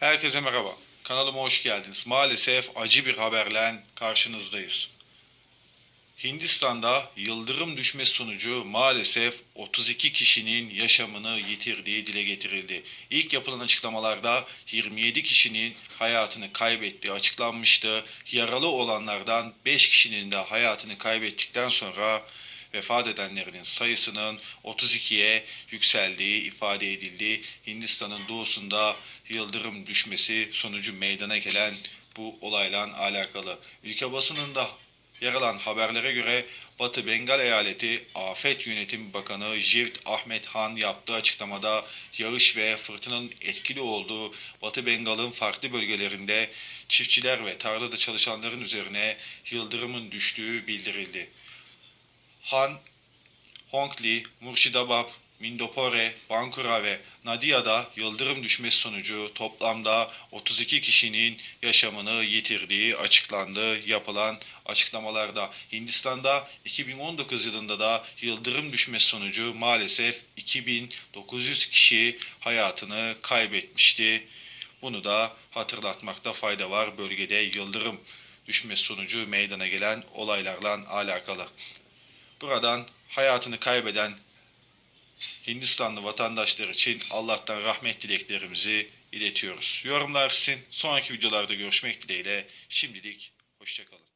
Herkese merhaba. Kanalıma hoş geldiniz. Maalesef acı bir haberle karşınızdayız. Hindistan'da yıldırım düşmesi sonucu maalesef 32 kişinin yaşamını yitirdiği dile getirildi. İlk yapılan açıklamalarda 27 kişinin hayatını kaybettiği açıklanmıştı. Yaralı olanlardan 5 kişinin de hayatını kaybettikten sonra vefat edenlerin sayısının 32'ye yükseldiği ifade edildi. Hindistan'ın doğusunda yıldırım düşmesi sonucu meydana gelen bu olayla alakalı. Ülke basınında yer alan haberlere göre Batı Bengal Eyaleti Afet Yönetimi Bakanı Jivt Ahmet Han yaptığı açıklamada yağış ve fırtınanın etkili olduğu Batı Bengal'ın farklı bölgelerinde çiftçiler ve tarlada çalışanların üzerine yıldırımın düştüğü bildirildi. Han, Hongli, Murshidabad, Mindopore, Bankura ve Nadia'da yıldırım düşmesi sonucu toplamda 32 kişinin yaşamını yitirdiği açıklandı yapılan açıklamalarda. Hindistan'da 2019 yılında da yıldırım düşmesi sonucu maalesef 2900 kişi hayatını kaybetmişti. Bunu da hatırlatmakta fayda var bölgede yıldırım düşmesi sonucu meydana gelen olaylarla alakalı. Buradan hayatını kaybeden Hindistanlı vatandaşlar için Allah'tan rahmet dileklerimizi iletiyoruz. Yorumlar sizin. Sonraki videolarda görüşmek dileğiyle. Şimdilik hoşçakalın.